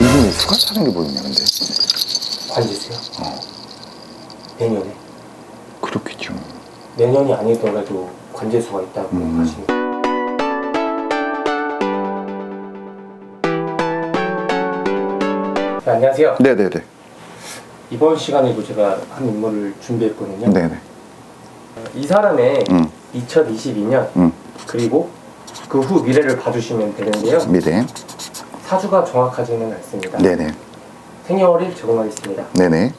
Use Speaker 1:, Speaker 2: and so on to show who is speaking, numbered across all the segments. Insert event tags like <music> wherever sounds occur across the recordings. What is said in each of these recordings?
Speaker 1: 이분 왜 수가 차는 게 보이냐 근데
Speaker 2: 관지세요? 내년에
Speaker 1: 그렇겠죠
Speaker 2: 내년이 아니더라도 관제수가 있다고
Speaker 1: 음.
Speaker 2: 하시는 네, 안녕하세요.
Speaker 1: 네네네
Speaker 2: 이번 시간에도 제가 한 인물을 준비했거든요.
Speaker 1: 네네
Speaker 2: 이 사람의
Speaker 1: 음.
Speaker 2: 2022년
Speaker 1: 음.
Speaker 2: 그리고 그 후 미래를 봐주시면 되는데요.
Speaker 1: 미래
Speaker 2: 사주가 정확하지는 않습니다.
Speaker 1: 네네
Speaker 2: 생년월일 제공하겠습니다.
Speaker 1: 네네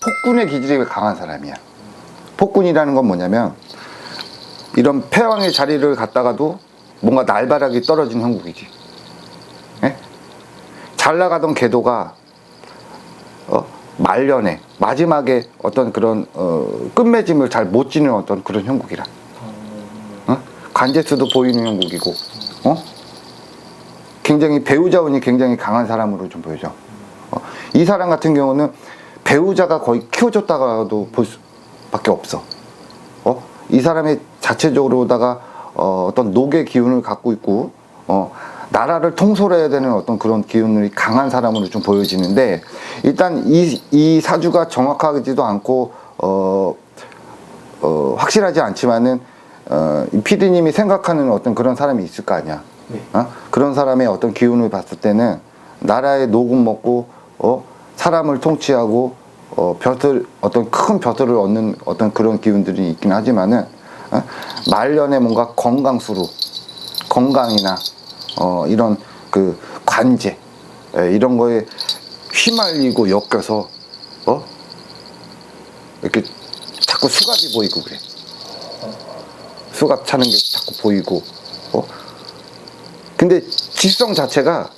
Speaker 1: 폭군의 기질이 강한 사람이야. 폭군이라는 건 뭐냐면 이런 패왕의 자리를 갖다가도 뭔가 날바락이 떨어진 형국이지. 예? 잘 나가던 궤도가 어, 말년에 마지막에 어떤 그런 어, 끝맺음을 잘 못 지는 어떤 그런 형국이라. 어? 관제수도 보이는 형국이고, 어? 굉장히 배우자 운이 굉장히 강한 사람으로 좀 보여져. 어, 이 사람 같은 경우는 배우자가 거의 키워줬다가도 볼 수 밖에 없어. 어? 이 사람이 자체적으로다가 어, 어떤 녹의 기운을 갖고 있고, 어, 나라를 통솔해야 되는 어떤 그런 기운이 강한 사람으로 좀 보여지는데, 일단 이, 이 사주가 정확하지도 않고, 어, 어, 확실하지 않지만은, 어, 이 피디님이 생각하는 어떤 그런 사람이 있을 거 아니야.
Speaker 2: 네.
Speaker 1: 어? 그런 사람의 어떤 기운을 봤을 때는 나라의 녹음 먹고 어? 사람을 통치하고 어, 벼슬 어떤 큰 벼슬을 얻는 어떤 그런 기운들이 있긴 하지만은 어? 말년에 뭔가 건강수로 건강이나 어, 이런 그 관제 예, 이런 거에 휘말리고 엮여서 어? 이렇게 자꾸 수갑이 보이고 그래. 수갑 차는 게 자꾸 보이고 어? 근데 직성 자체가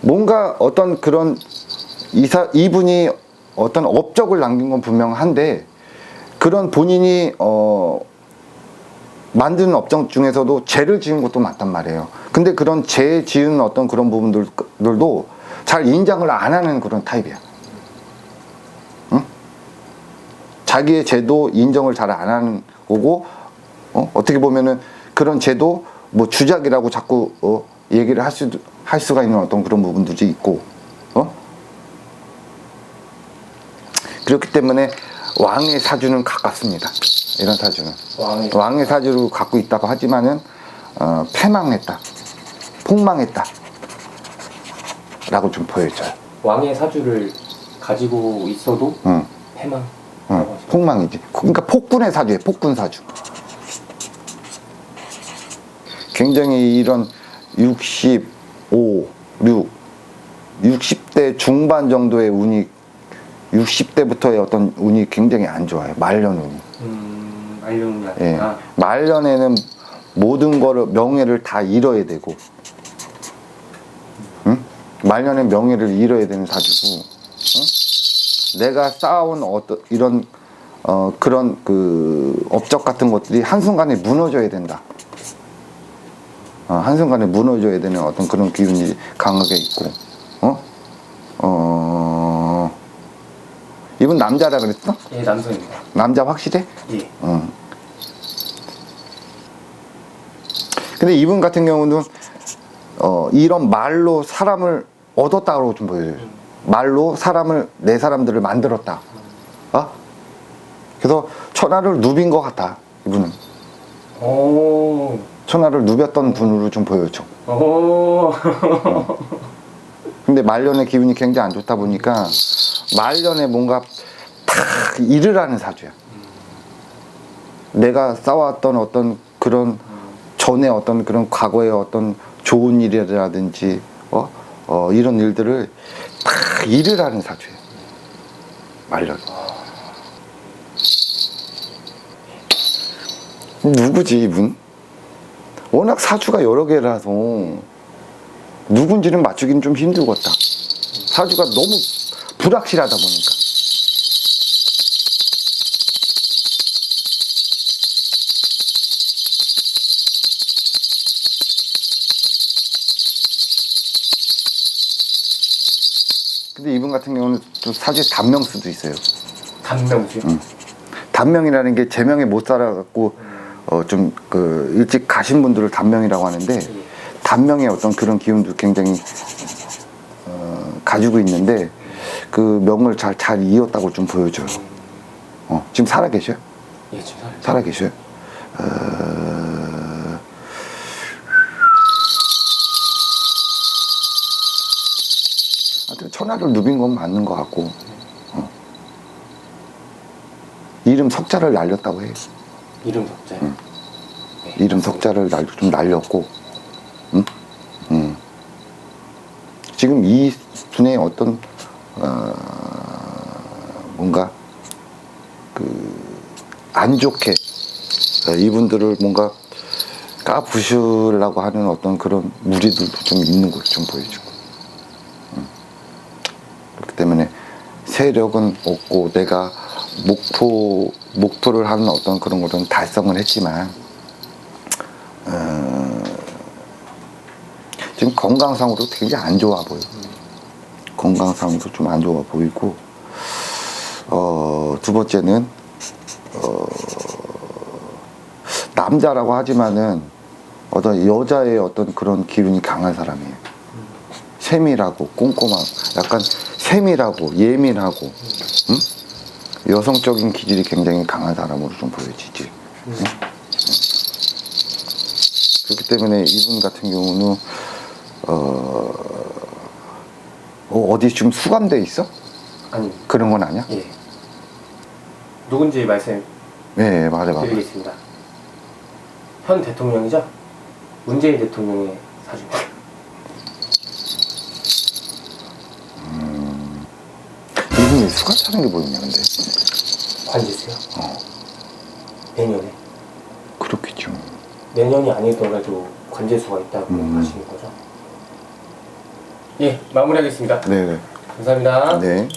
Speaker 1: 뭔가 어떤 그런 이사 이분이 어떤 업적을 남긴 건 분명한데 그런 본인이 어 만드는 업적 중에서도 죄를 지은 것도 많단 말이에요. 근데 그런 죄 지은 어떤 그런 부분들도 잘 인정을 안 하는 그런 타입이야. 응? 자기의 죄도 인정을 잘 안 하는 거고 어? 어떻게 보면은 그런 죄도 뭐 주작이라고 자꾸 어? 얘기를 할 수, 할 수가 있는 어떤 그런 부분들이 있고 어? 그렇기 때문에 왕의 사주는 가깝습니다. 이런 사주는
Speaker 2: 왕의
Speaker 1: 왕의 사주를 갖고 있다고 하지만은 어, 패망했다, 폭망했다. 라고 좀 보여져요.
Speaker 2: 왕의 사주를 가지고 있어도
Speaker 1: 응,
Speaker 2: 패망.
Speaker 1: 응, 폭망이지. 그러니까 폭군의 사주예요. 폭군 사주. 굉장히 이런 65, 6, 60대 중반 정도의 운이 60대부터의 어떤 운이 굉장히 안 좋아요. 말년 운이.
Speaker 2: 음, 알려는
Speaker 1: 예.
Speaker 2: 아,
Speaker 1: 말년에는 모든 거를 명예를 다 잃어야 되고, 응? 말년에 명예를 잃어야 되는 사주고, 응? 내가 쌓아온 어떤 이런 어, 그런 그 업적 같은 것들이 한 순간에 무너져야 된다. 어, 한 순간에 무너져야 되는 어떤 그런 기운이 강하게 있고, 어, 어, 이분 남자라 그랬어?
Speaker 2: 예, 남성입니다.
Speaker 1: 남자 확실해?
Speaker 2: 예.
Speaker 1: 응. 근데 이분 같은 경우는 어, 이런 말로 사람을 얻었다고 좀 보여요. 말로 사람을 내 사람들을 만들었다. 어? 그래서 천하를 누빈 것 같아. 이분은
Speaker 2: 오,
Speaker 1: 천하를 누볐던 분으로 좀 보여져.
Speaker 2: 오, <laughs>
Speaker 1: 근데 말년의 기운이 굉장히 안 좋다 보니까 말년에 뭔가 다 일을 하는 사주야. 내가 쌓아왔던 어떤 그런 전에 어떤 그런 과거의 어떤 좋은 일이라든지 어, 어 이런 일들을 다 일을 하는 사주야. 말년. 누구지 이분? 워낙 사주가 여러 개라서 누군지는 맞추긴 좀 힘들겠다. 사주가 너무 불확실하다 보니까. 근데 이분 같은 경우는 또 사주에 단명수도 있어요.
Speaker 2: 단명수요?
Speaker 1: 응. 단명이라는 게 제명에 못 살아갖고 어, 좀 그 일찍 가신 분들을 단명이라고 하는데 단명의 어떤 그런 기운도 굉장히 어, 가지고 있는데 그 명을 잘 잘 이었다고 좀 보여줘요. 어, 지금 살아 계셔요?
Speaker 2: 예, 지금 살아요.
Speaker 1: 살아 계셔요? 어... 하여튼 천하를 누빈 건 맞는 것 같고 어. 이름 석자를 날렸다고 해요.
Speaker 2: 이름 석자요.
Speaker 1: 음.
Speaker 2: 네,
Speaker 1: 이름
Speaker 2: 맞습니다.
Speaker 1: 석자를 날, 좀 날렸고 응? 음. 지금 이 분의 어떤 어, 뭔가 그 안 좋게 어, 이분들을 뭔가 까부시려고 하는 어떤 그런 무리들도 좀 있는 걸 좀 보여주고 음. 그렇기 때문에 세력은 없고 내가 목표 목표를 하는 어떤 그런 것은 달성을 했지만 어, 지금 건강상으로 굉장히 안 좋아 보여. 건강상으로 좀안 좋아 보이고, 어, 두 번째는, 어, 남자라고 하지만은 어떤 여자의 어떤 그런 기운이 강한 사람이에요. 세밀하고 꼼꼼하고, 약간 세밀하고 예민하고, 응? 여성적인 기질이 굉장히 강한 사람으로 좀 보여지지.
Speaker 2: 음.
Speaker 1: 그렇기 때문에 이분 같은 경우는 어, 어, 어디 지금 수감돼 있어?
Speaker 2: 아니,
Speaker 1: 그런 건 아니야?
Speaker 2: 예. 누군지 말씀
Speaker 1: 네, 맞아, 맞아.
Speaker 2: 드리겠습니다. 현 대통령이죠? 문재인 대통령의 사주.
Speaker 1: 이분이 수감 차는 게 보이냐, 근데
Speaker 2: 관제세요.
Speaker 1: 어.
Speaker 2: 내년에.
Speaker 1: 그렇겠죠.
Speaker 2: 내년이 아니더라도 관제수가 있다고
Speaker 1: 음.
Speaker 2: 하시는 거죠? 예, 마무리하겠습니다.
Speaker 1: 네, 네.
Speaker 2: 감사합니다.
Speaker 1: 네.